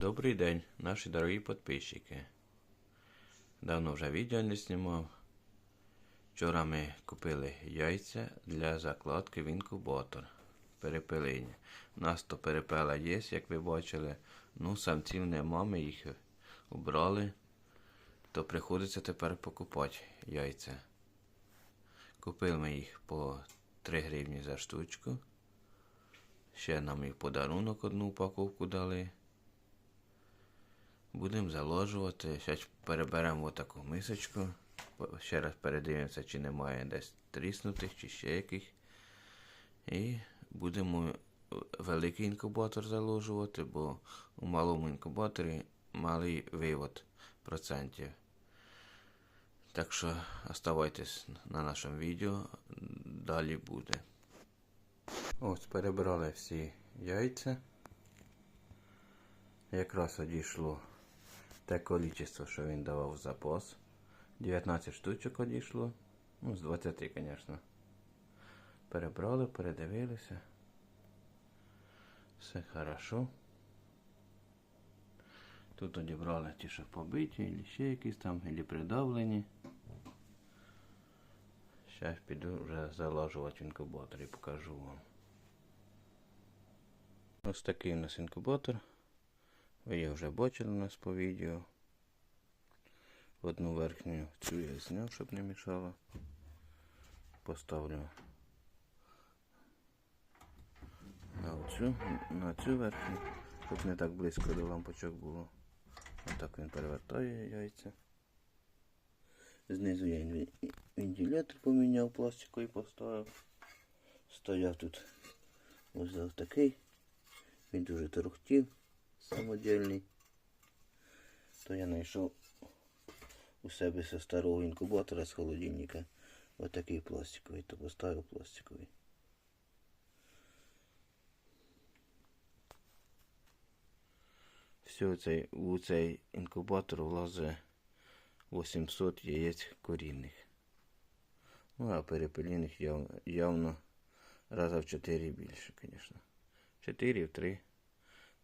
Добрий день, наші дорогі підписчики. Давно вже відео не знімав. Вчора ми купили яйця для закладки в інкубатор. Перепилення. У нас то перепела є, як ви бачили. Ну, самців нема, ми їх убрали. То приходиться тепер покупати яйця. Купили ми їх по 3 гривні за штучку. Ще нам і подарунок одну упаковку дали. Будемо заложувати. Зараз переберемо отаку мисочку. Ще раз передивимося, чи немає десь тріснутих, чи ще яких. І будемо великий інкубатор заложувати, бо у малому інкубаторі малий вивод процентів. Так що оставайтесь на нашому відео, далі буде. Ось перебрали всі яйця. Якраз одійшло те количество, що він давав в запас. 19 штучок одійшло. Ну, з 20, звісно. Перебрали, передивилися. Все хорошо. Тут одібрали ті, що побиті, або ще якісь там, або придавлені. Зараз піду вже залажувати інкубатор і покажу вам. Ось такий у нас інкубатор. Її вже бачили у нас по відео. Одну верхню цю я зняв, щоб не мішало. Поставлю на оцю, на цю верхню, щоб не так близько до лампочок було. Отак він перевертає яйця. Знизу я вентилятор поміняв, пластиковий поставив. Стояв тут ось такий. Він дуже торохтів самодільний. То я знайшов у себе зі старого інкубатора з холодильника. Отакий пластиковий, то поставив пластиковий. Все, цей, у цей інкубатор влазить 800 яєць корінних. Ну, а перепеліних яв, явно раза в 4 більше, звісно. 4 в 3.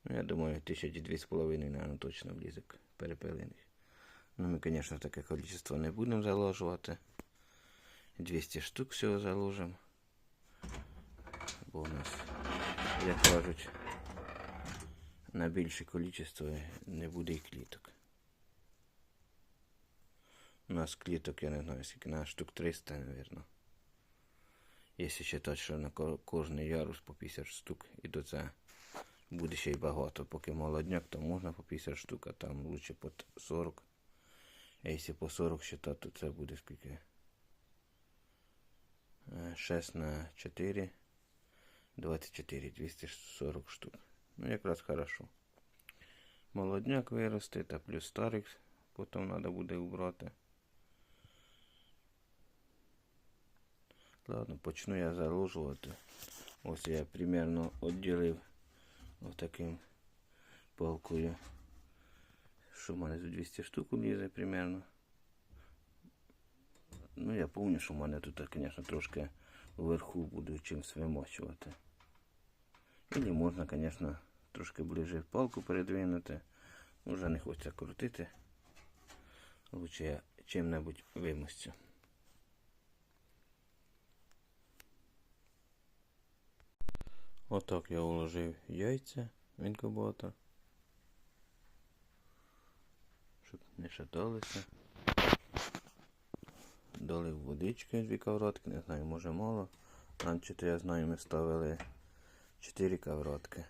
Ну, я думаю, тисячі дві з половиною, наверное, точно влізе к. Ну, ми, звісно, таке кількість не будемо заложувати. 200 штук всього заложимо. Бо у нас, як кажуть, на більше кількість не буде і кліток. У нас кліток, я не знаю, скільки на штук 300, мабуть. Якщо считати, що на кожний ярус по 50 штук, і до це буде ще й багато. Поки молодняк, то можна по 50 штук, а там лучше по 40. А якщо по 40 считати, то це буде скільки? Е, 6 на 4. 24, 240 штук. Ну, якраз хорошо. Молодняк виросте, та плюс старих потім треба буде убрати. Ладно, почну я заложувати. Ось я примерно відділив отаким палкою. Що в мене тут 200 штук лізе примерно. Ну, я пам'ятаю, що в мене тут, звісно, трошки вверху буду чимось вимочувати. Или можна, звісно, трошки ближе палку передвинути. Вже не хочеться крутити. Лучше я чим-небудь вимостю. Отак я уложив яйця в інкубатор. Щоб не шаталися. Долив водички дві кавратки, не знаю, може мало. Раніше то я знаю, ми ставили 4 кавратки.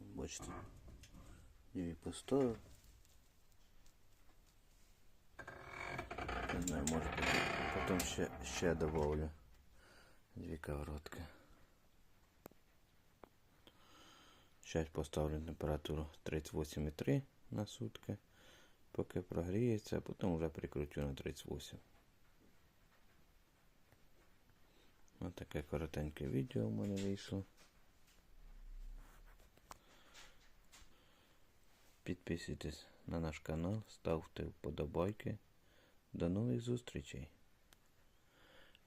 Бачите, дві поставив. Не знаю, може потім ще, ще добавлю дві кавратки. Зараз поставлю температуру 38,3 на сутки. Поки прогріється, а потім вже прикручу на 38. Ось таке коротеньке відео в мене вийшло. Підписуйтесь на наш канал, ставте вподобайки. До нових зустрічей.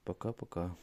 Пока-пока.